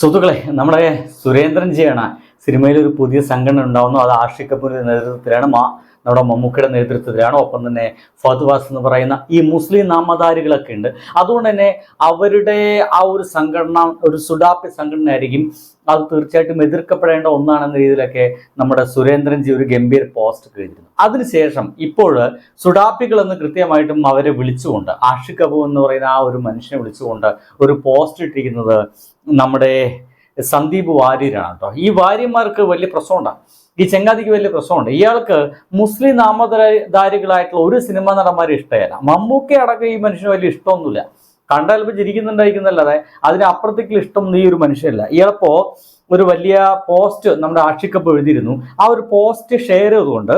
സുഹൃത്തുക്കളെ നമ്മുടെ സുരേന്ദ്രൻ ജിയാണ്. സിനിമയിൽ ഒരു പുതിയ സംഘടന ഉണ്ടാവുന്നു. അത് ആഷിഖ് കപൂറിന്റെ നേതൃത്വത്തിലാണ് മാ നമ്മുടെ മമ്മൂക്കയുടെ നേതൃത്വത്തിലാണ്. ഒപ്പം തന്നെ ഫത്വാസ് എന്ന് പറയുന്ന ഈ മുസ്ലിം നാമധാരികളൊക്കെ ഉണ്ട്. അതുകൊണ്ട് തന്നെ അവരുടെ ആ ഒരു സംഘടന ഒരു സുഡാപ്പി സംഘടന ആയിരിക്കും അത് തീർച്ചയായിട്ടും എതിർക്കപ്പെടേണ്ട ഒന്നാണെന്ന രീതിയിലൊക്കെ നമ്മുടെ സുരേന്ദ്രൻജി ഒരു ഗംഭീര പോസ്റ്റ് കഴിഞ്ഞിരുന്നു അതിനുശേഷം ഇപ്പോൾ സുഡാപ്പികൾ എന്ന് കൃത്യമായിട്ടും അവരെ വിളിച്ചുകൊണ്ട് ആഷിഖ് കപൂർ എന്ന് പറയുന്ന ആ ഒരു മനുഷ്യനെ വിളിച്ചുകൊണ്ട് ഒരു പോസ്റ്റ് ഇട്ടിരിക്കുന്നത് നമ്മുടെ സന്ദീപ് വാര്യരാണ് കേട്ടോ ഈ വാര്യന്മാർക്ക് വലിയ പ്രശ്നമുണ്ട്. ഈ ചെങ്ങാതിക്ക് വലിയ പ്രശ്നമുണ്ട്. ഇയാൾക്ക് മുസ്ലിം നാമധാരികളായിട്ടുള്ള ഒരു സിനിമാ നടന്മാരെ ഇഷ്ടമല്ല മമ്മൂക്കെ അടക്കം ഈ മനുഷ്യന് വലിയ ഇഷ്ടമൊന്നുമില്ല. കണ്ടാൽ ഇപ്പൊ ചിരിക്കുന്നുണ്ടായിരിക്കുന്നല്ലാതെ അതിനപ്പുറത്തേക്കുള്ള ഇഷ്ടം നീ ഒരു മനുഷ്യല്ല ഇയാളിപ്പോ ഒരു വലിയ പോസ്റ്റ് നമ്മുടെ ആക്ഷിക്കപ്പ് എഴുതിയിരുന്നു. ആ ഒരു പോസ്റ്റ് ഷെയർ ചെയ്തുകൊണ്ട്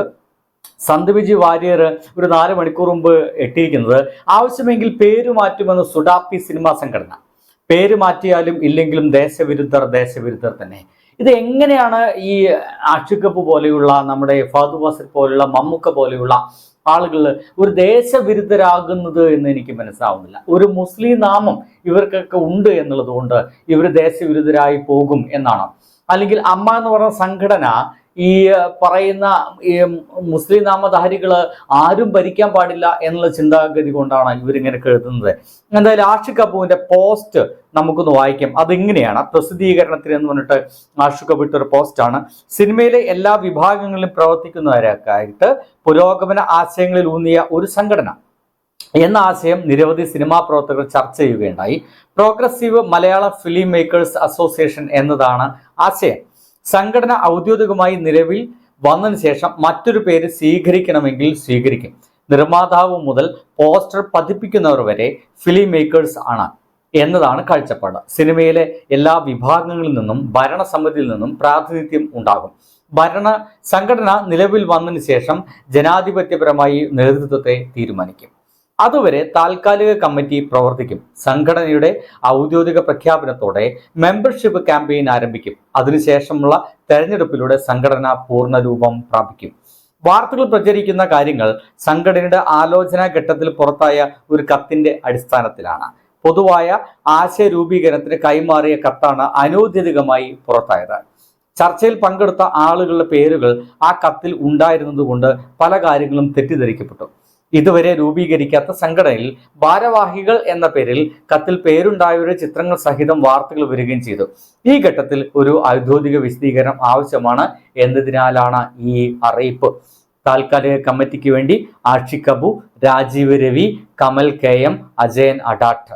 സന്ദീപ്ജി വാര്യർ ഒരു നാല് മണിക്കൂർ മുമ്പ് എട്ടിയിരിക്കുന്നത് ആവശ്യമെങ്കിൽ പേര് മാറ്റുമെന്ന് സുഡാപ്പി സിനിമാ സംഘടന. പേര് മാറ്റിയാലും ഇല്ലെങ്കിലും ദേശവിരുദ്ധർ ദേശവിരുദ്ധർ തന്നെ. ഇത് എങ്ങനെയാണ് ഈ അക്ഷിക്കപ്പ് പോലെയുള്ള നമ്മുടെ ഫാദു പോലെയുള്ള മമ്മൂക്ക പോലെയുള്ള ആളുകൾ ഒരു ദേശവിരുദ്ധരാകുന്നത് എന്ന് എനിക്ക് മനസ്സിലാവുന്നില്ല. ഒരു മുസ്ലിം നാമം ഇവർക്കൊക്കെ ഉണ്ട് എന്നുള്ളത് കൊണ്ട് ഇവർ ദേശവിരുദ്ധരായി പോകും എന്നാണ്. അല്ലെങ്കിൽ അമ്മ എന്ന് പറഞ്ഞ സംഘടന ഈ പറയുന്ന ഈ മുസ്ലിം നാമധാരികൾ ആരും ഭരിക്കാൻ പാടില്ല എന്നുള്ള ചിന്താഗതി കൊണ്ടാണ് ഇവരിങ്ങനെ കരുതുന്നത് എന്തായാലും ആഷിഖ് കപൂറിന്റെ പോസ്റ്റ് നമുക്കൊന്ന് വായിക്കാം. അതിങ്ങനെയാണ്. പ്രസിദ്ധീകരണത്തിന് എന്ന് പറഞ്ഞിട്ട് ആഷിഖ് കപൂർ ഒരു പോസ്റ്റാണ്. സിനിമയിലെ എല്ലാ വിഭാഗങ്ങളിലും പ്രവർത്തിക്കുന്നവരൊക്കെയായിട്ട് പുരോഗമന ആശയങ്ങളിൽ ഊന്നിയ ഒരു സംഘടന. എന്ന ആശയം നിരവധി സിനിമാ പ്രവർത്തകർ ചർച്ച ചെയ്യുകയുണ്ടായി. പ്രോഗ്രസീവ് മലയാള ഫിലിം മേക്കേഴ്സ് അസോസിയേഷൻ എന്നതാണ് ആശയം. സംഘടന ഔദ്യോഗികമായി നിലവിൽ വന്നതിന് ശേഷം മറ്റൊരു പേര് സ്വീകരിക്കണമെങ്കിൽ സ്വീകരിക്കും. നിർമ്മാതാവ് മുതൽ പോസ്റ്റർ പതിപ്പിക്കുന്നവർ വരെ ഫിലിം മേക്കേഴ്സ് ആണ് എന്നതാണ് കാഴ്ചപ്പാട്. സിനിമയിലെ എല്ലാ വിഭാഗങ്ങളിൽ നിന്നും ഭരണസമിതിയിൽ നിന്നും പ്രാതിനിധ്യം ഉണ്ടാകും. ഭരണ സംഘടന നിലവിൽ വന്നതിന് ശേഷം ജനാധിപത്യപരമായി നേതൃത്വത്തെ തീരുമാനിക്കും. അതുവരെ താൽക്കാലിക കമ്മിറ്റി പ്രവർത്തിക്കും. സംഘടനയുടെ ഔദ്യോഗിക പ്രഖ്യാപനത്തോടെ മെമ്പർഷിപ്പ് ക്യാമ്പയിൻ ആരംഭിക്കും. അതിനുശേഷമുള്ള തെരഞ്ഞെടുപ്പിലൂടെ സംഘടന പൂർണരൂപം പ്രാപിക്കും. വാർത്തകൾ പ്രചരിക്കുന്ന കാര്യങ്ങൾ സംഘടനയുടെ ആലോചനാ ഘട്ടത്തിൽ പുറത്തായ ഒരു കത്തിന്റെ അടിസ്ഥാനത്തിലാണ്. പൊതുവായ ആശയ രൂപീകരണത്തിന് കൈമാറിയ കത്താണ് അനൗദ്യോഗികമായി പുറത്തായത്. ചർച്ചയിൽ പങ്കെടുത്ത ആളുകളുടെ പേരുകൾ ആ കത്തിൽ ഉണ്ടായിരുന്നതുകൊണ്ട് പല കാര്യങ്ങളും തെറ്റിദ്ധരിക്കപ്പെട്ടു. ഇതുവരെ രൂപീകരിക്കാത്ത സംഘടനയിൽ ഭാരവാഹികൾ എന്ന പേരിൽ കത്തിൽ പേരുണ്ടായവരുടെ ചിത്രങ്ങൾ സഹിതം വാർത്തകൾ വരികയും ചെയ്തു. ഈ ഘട്ടത്തിൽ ഒരു ഔദ്യോഗിക വിശദീകരണം ആവശ്യമാണ് എന്നതിനാലാണ് ഈ അറിയിപ്പ്. താൽക്കാലിക കമ്മിറ്റിക്ക് വേണ്ടി ആഷി കബു രാജീവ് രവി കമൽ കെ എം അജയൻ അഡാട്ട്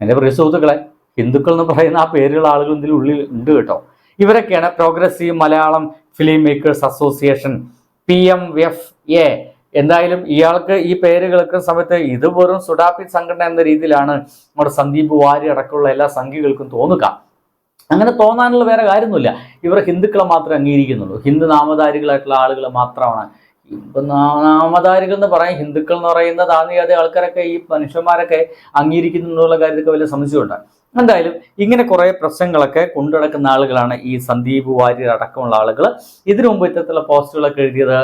എന്റെ പ്രിയ സുഹൃത്തുക്കളെ ഹിന്ദുക്കൾ എന്ന് പറയുന്ന ആ പേരുള്ള ആളുകൾ ഇതിൽ ഉള്ളിൽ ഉണ്ട് കേട്ടോ. ഇവരൊക്കെയാണ് progressive Malayalam film makers association P M F A എന്തായാലും ഇയാൾക്ക് ഈ പേര് കേൾക്കുന്ന സമയത്ത് ഇത് വെറും സുഡാപ്പി സംഘടന എന്ന രീതിയിലാണ് നമ്മുടെ സന്ദീപ് വാരി അടക്കമുള്ള എല്ലാ സംഘികൾക്കും തോന്നുക. അങ്ങനെ തോന്നാനുള്ള വേറെ കാര്യമൊന്നുമില്ല. ഇവർ ഹിന്ദുക്കളെ മാത്രമേ അംഗീകരിക്കുന്നുള്ളൂ. ഹിന്ദു നാമധാരികളായിട്ടുള്ള ആളുകൾ മാത്രമാണ്. ഇപ്പൊ നാമധാരികൾ എന്ന് പറയാൻ ഹിന്ദുക്കൾ എന്ന് പറയുന്ന താന്നിയാതെ ആൾക്കാരൊക്കെ ഈ മനുഷ്യന്മാരൊക്കെ അംഗീകരിക്കുന്നു എന്നുള്ള കാര്യത്തിൽ വലിയ സംശയമുണ്ട്. എന്തായാലും ഇങ്ങനെ കുറേ പ്രശ്നങ്ങളൊക്കെ കൊണ്ടുനടക്കുന്ന ആളുകളാണ് ഈ സന്ദീപ് വാര്യർ അടക്കമുള്ള ആളുകൾ ഇതിനു മുമ്പ് ഇത്തരത്തിലുള്ള പോസ്റ്റുകളൊക്കെ എഴുതിയത്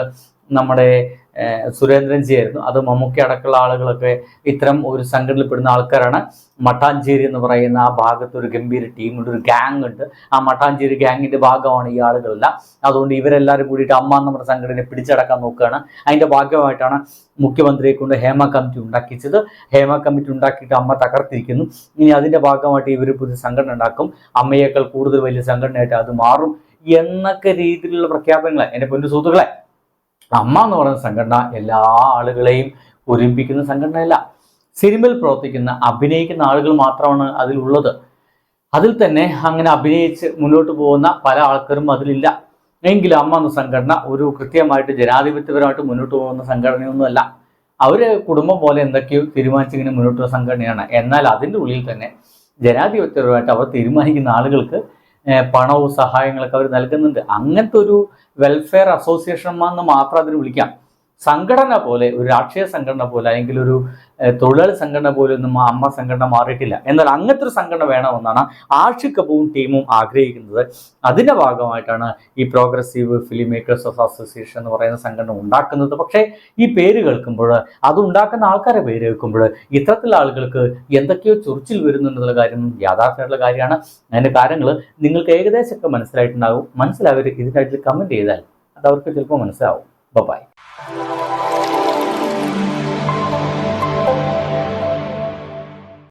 നമ്മുടെ ഏഹ്, സുരേന്ദ്രൻ ജി ആയിരുന്നു. അത് മമ്മൂക്കി അടക്കമുള്ള ആളുകളൊക്കെ ഇത്തരം ഒരു സംഘടനയിൽപ്പെടുന്ന ആൾക്കാരാണ്. മട്ടാഞ്ചേരി എന്ന് പറയുന്ന ആ ഭാഗത്ത് ഒരു ഗംഭീര ടീമുണ്ട് ഒരു ഗ്യാങ് ഉണ്ട്. ആ മട്ടാഞ്ചേരി ഗ്യാങ്ങിന്റെ ഭാഗമാണ് ഈ ആളുകളെല്ലാം. അതുകൊണ്ട് ഇവരെല്ലാവരും കൂടിയിട്ട് അമ്മ നമ്മുടെ സംഘടനയെ പിടിച്ചടക്കാൻ നോക്കുകയാണ്. അതിന്റെ ഭാഗമായിട്ടാണ് മുഖ്യമന്ത്രിയെ കൊണ്ട് ഹേമ കമ്മിറ്റി ഉണ്ടാക്കിച്ചത്. ഹേമ കമ്മിറ്റി ഉണ്ടാക്കിയിട്ട് അമ്മ തകർത്തിരിക്കുന്നു. ഇനി അതിന്റെ ഭാഗമായിട്ട് ഇവർ പുതിയ സംഘടന ഉണ്ടാക്കും. അമ്മയേക്കാൾ കൂടുതൽ വലിയ സംഘടനയായിട്ട് അത് മാറും എന്നൊക്കെ രീതിയിലുള്ള പ്രഖ്യാപനങ്ങളെ എന്റെ പൊന്നു സുഹൃത്തുക്കളെ അമ്മ എന്ന് പറയുന്ന സംഘടന എല്ലാ ആളുകളെയും ഒരുമിപ്പിക്കുന്ന സംഘടനയല്ല. സിനിമയിൽ പ്രവർത്തിക്കുന്ന അഭിനയിക്കുന്ന ആളുകൾ മാത്രമാണ് അതിലുള്ളത്. അതിൽ തന്നെ അങ്ങനെ അഭിനയിച്ച് മുന്നോട്ട് പോകുന്ന പല ആൾക്കാരും അതിലില്ല. എങ്കിലും അമ്മ എന്ന സംഘടന ഒരു കൃത്യമായിട്ട് ജനാധിപത്യപരമായിട്ട് മുന്നോട്ട് പോകുന്ന സംഘടനയൊന്നുമല്ല. അവർ കുടുംബം പോലെ എന്തൊക്കെയോ തീരുമാനിച്ചിങ്ങനെ മുന്നോട്ട് പോകുന്ന സംഘടനയാണ്. എന്നാൽ അതിന്റെ ഉള്ളിൽ തന്നെ ജനാധിപത്യപരമായിട്ട് അവർ തീരുമാനിക്കുന്ന ആളുകൾക്ക് പണവും സഹായങ്ങളൊക്കെ അവർ നൽകുന്നുണ്ട്. അങ്ങനത്തെ ഒരു വെൽഫെയർ അസോസിയേഷൻ എന്ന് മാത്രം അതിന് വിളിക്കാം. സംഘടന പോലെ ഒരു രാഷ്ട്രീയ സംഘടന പോലെ അല്ലെങ്കിൽ ഒരു തൊഴിലാളി സംഘടന പോലൊന്നും അമ്മ സംഘടന മാറിയിട്ടില്ല. എന്നാൽ അങ്ങനത്തെ ഒരു സംഘടന വേണമെന്നാണ് ആഷി കപൂറും ടീമും ആഗ്രഹിക്കുന്നത്. അതിന്റെ ഭാഗമായിട്ടാണ് ഈ progressive film makers of association എന്ന് പറയുന്ന സംഘടന ഉണ്ടാക്കുന്നത്. പക്ഷേ ഈ പേര് കേൾക്കുമ്പോൾ അത് ഉണ്ടാക്കുന്ന ആൾക്കാരെ പേര് കേൾക്കുമ്പോൾ ഇത്തരത്തിലുള്ള ആളുകൾക്ക് എന്തൊക്കെയോ ചൊറിച്ചിൽ വരുന്നുണ്ടെന്നുള്ള കാര്യം യാഥാർത്ഥ്യമായിട്ടുള്ള കാര്യമാണ്. അതിന്റെ കാര്യങ്ങൾ നിങ്ങൾക്ക് ഏകദേശമൊക്കെ മനസ്സിലായിട്ടുണ്ടാകും. മനസ്സിലാവർ ഇതിനായിട്ട് കമന്റ് ചെയ്താൽ അത് അവർക്ക് ചിലപ്പോൾ മനസ്സിലാവും. ബൈ